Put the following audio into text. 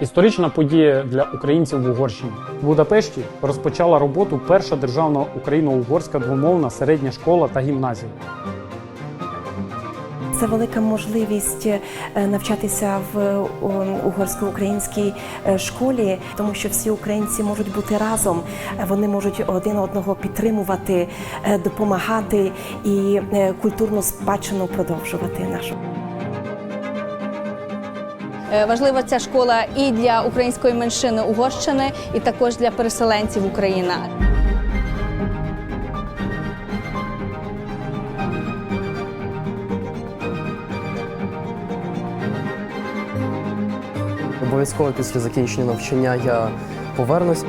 Історична подія для українців в Угорщині. В Будапешті розпочала роботу перша державна україно-угорська двомовна середня школа та гімназія. Це велика можливість е, навчатися в угорсько-українській е, школі, тому що всі українці можуть бути разом, вони можуть один одного підтримувати, е, допомагати і культурну спадщину продовжувати нашу. Е, Важлива ця школа і для української меншини Угорщини, і також для переселенців України. Обов'язково після закінчення навчання я повернусь.